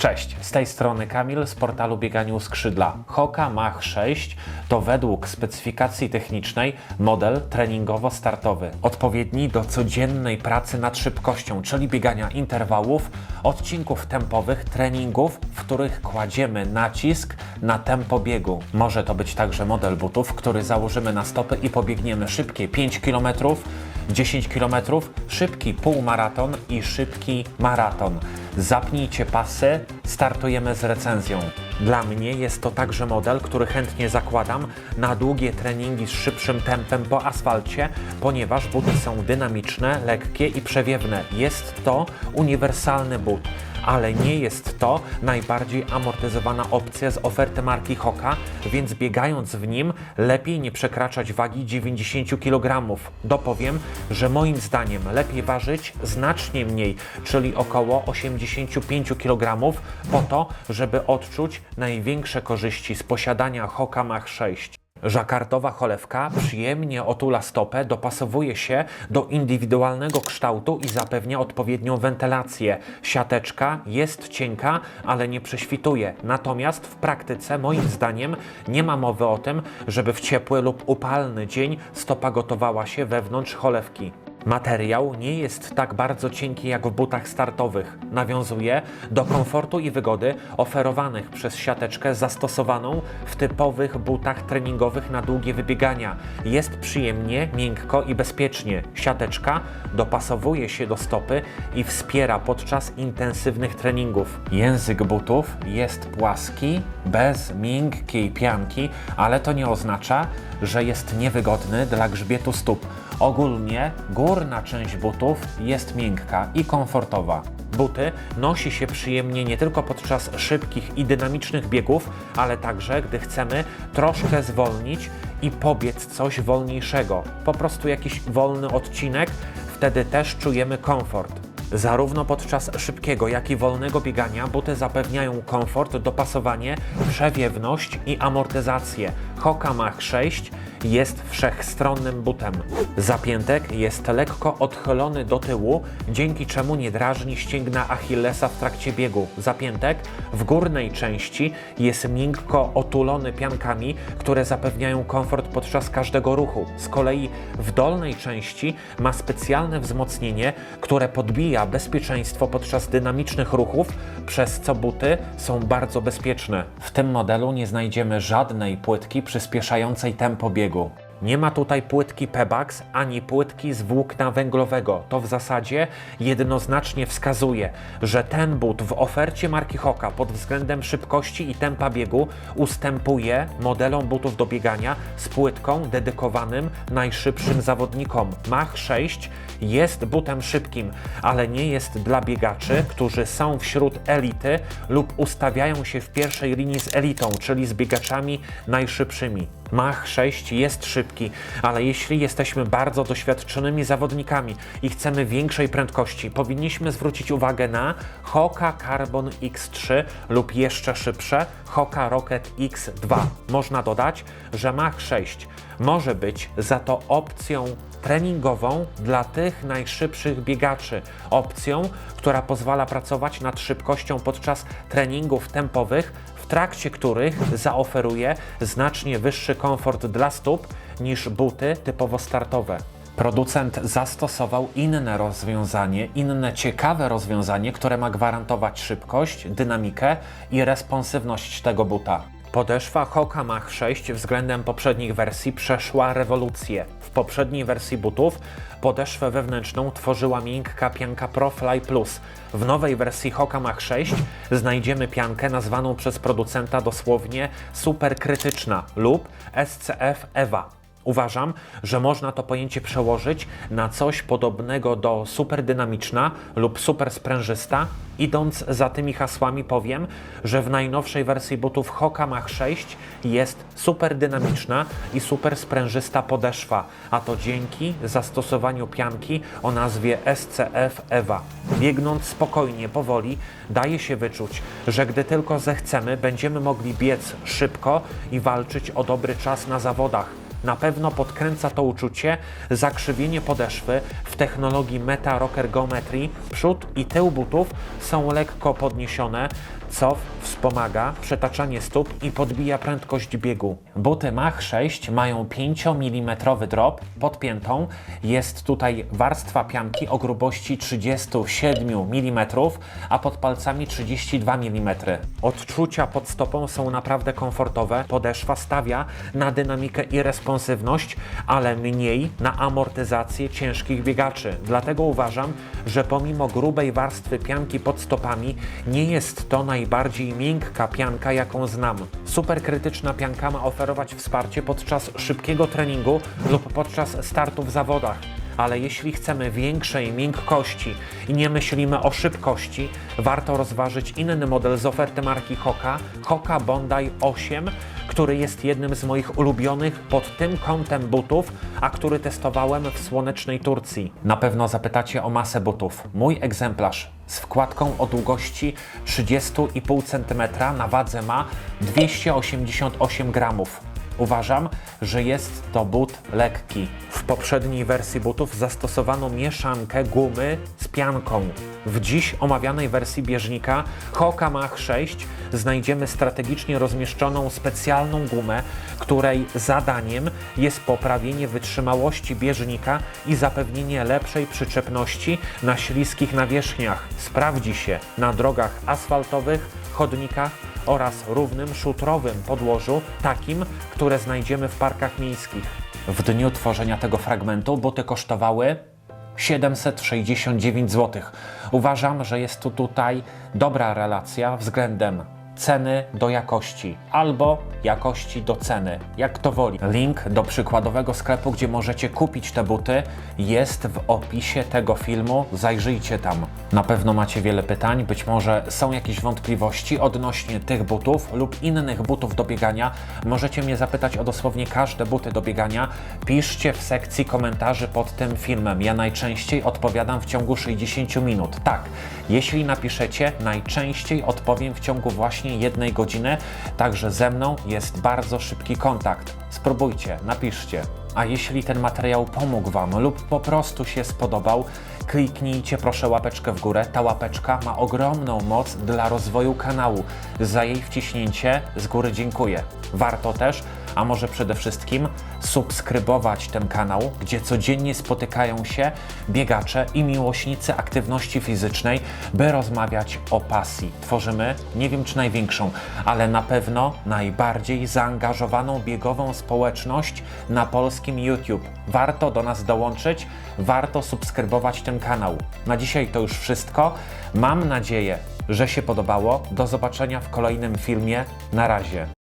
Cześć, z tej strony Kamil z portalu Bieganiu Skrzydla. Hoka Mach 6 to według specyfikacji technicznej model treningowo-startowy, odpowiedni do codziennej pracy nad szybkością, czyli biegania interwałów, odcinków tempowych, treningów, w których kładziemy nacisk na tempo biegu. Może to być także model butów, który założymy na stopy i pobiegniemy szybkie 5 km, 10 km, szybki półmaraton i szybki maraton. Zapnijcie pasy, startujemy z recenzją. Dla mnie jest to także model, który chętnie zakładam na długie treningi z szybszym tempem po asfalcie, ponieważ buty są dynamiczne, lekkie i przewiewne. Jest to uniwersalny but ale nie jest to najbardziej amortyzowana opcja z oferty marki Hoka, więc biegając w nim lepiej nie przekraczać wagi 90 kg. Dopowiem, że moim zdaniem lepiej ważyć znacznie mniej, czyli około 85 kg, po to, żeby odczuć największe korzyści z posiadania Hoka Mach 6. Żakartowa cholewka przyjemnie otula stopę, dopasowuje się do indywidualnego kształtu i zapewnia odpowiednią wentylację. Siateczka jest cienka, ale nie prześwituje. Natomiast w praktyce, moim zdaniem, nie ma mowy o tym, żeby w ciepły lub upalny dzień stopa gotowała się wewnątrz cholewki. Materiał nie jest tak bardzo cienki jak w butach startowych. Nawiązuje do komfortu i wygody oferowanych przez siateczkę zastosowaną w typowych butach treningowych na długie wybiegania. Jest przyjemnie, miękko i bezpiecznie. Siateczka dopasowuje się do stopy i wspiera podczas intensywnych treningów. Język butów jest płaski, bez miękkiej pianki, ale to nie oznacza, że jest niewygodny dla grzbietu stóp. Ogólnie górna część butów jest miękka i komfortowa. Buty nosi się przyjemnie nie tylko podczas szybkich i dynamicznych biegów, ale także gdy chcemy troszkę zwolnić i pobiec coś wolniejszego. Po prostu jakiś wolny odcinek, wtedy też czujemy komfort. Zarówno podczas szybkiego, jak i wolnego biegania buty zapewniają komfort, dopasowanie, przewiewność i amortyzację. Hoka Mach 6 jest wszechstronnym butem. Zapiętek jest lekko odchylony do tyłu, dzięki czemu nie drażni ścięgna Achillesa w trakcie biegu. Zapiętek w górnej części jest miękko otulony piankami, które zapewniają komfort podczas każdego ruchu. Z kolei w dolnej części ma specjalne wzmocnienie, które podbija bezpieczeństwo podczas dynamicznych ruchów, przez co buty są bardzo bezpieczne. W tym modelu nie znajdziemy żadnej płytki przyspieszającej tempo biegu. Nie ma tutaj płytki Pebax ani płytki z włókna węglowego. To w zasadzie jednoznacznie wskazuje, że ten but w ofercie marki Hoka pod względem szybkości i tempa biegu ustępuje modelom butów do biegania z płytką dedykowanym najszybszym zawodnikom. Mach 6 jest butem szybkim, ale nie jest dla biegaczy, którzy są wśród elity lub ustawiają się w pierwszej linii z elitą, czyli z biegaczami najszybszymi. Mach 6 jest szybki, ale jeśli jesteśmy bardzo doświadczonymi zawodnikami i chcemy większej prędkości, powinniśmy zwrócić uwagę na Hoka Carbon X3 lub jeszcze szybsze Hoka Rocket X2. Można dodać, że Mach 6 może być za to opcją treningową dla tych najszybszych biegaczy. Opcją, która pozwala pracować nad szybkością podczas treningów tempowych, w trakcie których zaoferuje znacznie wyższy komfort dla stóp niż buty typowo startowe. Producent zastosował inne rozwiązanie, inne ciekawe rozwiązanie, które ma gwarantować szybkość, dynamikę i responsywność tego buta. Podeszwa Hoka Mach 6 względem poprzednich wersji przeszła rewolucję. W poprzedniej wersji butów podeszwę wewnętrzną tworzyła miękka pianka ProFly Plus. W nowej wersji Hoka Mach 6 znajdziemy piankę nazwaną przez producenta dosłownie super krytyczna lub SCF EVA. Uważam, że można to pojęcie przełożyć na coś podobnego do superdynamiczna lub super sprężysta. Idąc za tymi hasłami powiem, że w najnowszej wersji butów Hoka Mach 6 jest super dynamiczna i super sprężysta podeszwa, a to dzięki zastosowaniu pianki o nazwie SCF EVA. Biegnąc spokojnie, powoli, daje się wyczuć, że gdy tylko zechcemy, będziemy mogli biec szybko i walczyć o dobry czas na zawodach. Na pewno podkręca to uczucie zakrzywienie podeszwy w technologii Meta Rocker Geometry. Przód i tył butów są lekko podniesione, co wspomaga przetaczanie stóp i podbija prędkość biegu. Buty Mach 6 mają 5 mm drop pod piętą. Jest tutaj warstwa pianki o grubości 37 mm, a pod palcami 32 mm. Odczucia pod stopą są naprawdę komfortowe. Podeszwa stawia na dynamikę i responsywność, ale mniej na amortyzację ciężkich biegaczy. Dlatego uważam, że pomimo grubej warstwy pianki pod stopami, nie jest to najbardziej miękka pianka, jaką znam. Super krytyczna pianka ma oferować wsparcie podczas szybkiego treningu lub podczas startu w zawodach. Ale jeśli chcemy większej miękkości i nie myślimy o szybkości, warto rozważyć inny model z oferty marki Hoka, Hoka Bondi 8, który jest jednym z moich ulubionych pod tym kątem butów, a który testowałem w słonecznej Turcji. Na pewno zapytacie o masę butów. Mój egzemplarz z wkładką o długości 30,5 cm na wadze ma 288 gramów. Uważam, że jest to but lekki. W poprzedniej wersji butów zastosowano mieszankę gumy z pianką. W dziś omawianej wersji bieżnika Hoka Mach 6 znajdziemy strategicznie rozmieszczoną specjalną gumę, której zadaniem jest poprawienie wytrzymałości bieżnika i zapewnienie lepszej przyczepności na śliskich nawierzchniach. Sprawdzi się na drogach asfaltowych, chodnikach oraz równym, szutrowym podłożu, takim, które znajdziemy w parkach miejskich. W dniu tworzenia tego fragmentu buty kosztowały 769 zł. Uważam, że jest tu tutaj dobra relacja względem ceny do jakości albo jakości do ceny, jak to woli. Link do przykładowego sklepu, gdzie możecie kupić te buty, jest w opisie tego filmu. Zajrzyjcie tam. Na pewno macie wiele pytań, być może są jakieś wątpliwości odnośnie tych butów lub innych butów do biegania. Możecie mnie zapytać o dosłownie każde buty do biegania. Piszcie w sekcji komentarzy pod tym filmem. Ja najczęściej odpowiadam w ciągu 60 minut. Tak, jeśli napiszecie, najczęściej odpowiem w ciągu właśnie jednej godziny, także ze mną jest bardzo szybki kontakt. Spróbujcie, napiszcie. A jeśli ten materiał pomógł Wam lub po prostu się spodobał, kliknijcie proszę łapeczkę w górę. Ta łapeczka ma ogromną moc dla rozwoju kanału. Za jej wciśnięcie z góry dziękuję. Warto też, a może przede wszystkim, subskrybować ten kanał, gdzie codziennie spotykają się biegacze i miłośnicy aktywności fizycznej, by rozmawiać o pasji. Tworzymy, nie wiem czy największą, ale na pewno najbardziej zaangażowaną biegową społeczność na polskim YouTube. Warto do nas dołączyć, warto subskrybować ten kanał. Na dzisiaj to już wszystko. Mam nadzieję, że się podobało. Do zobaczenia w kolejnym filmie. Na razie.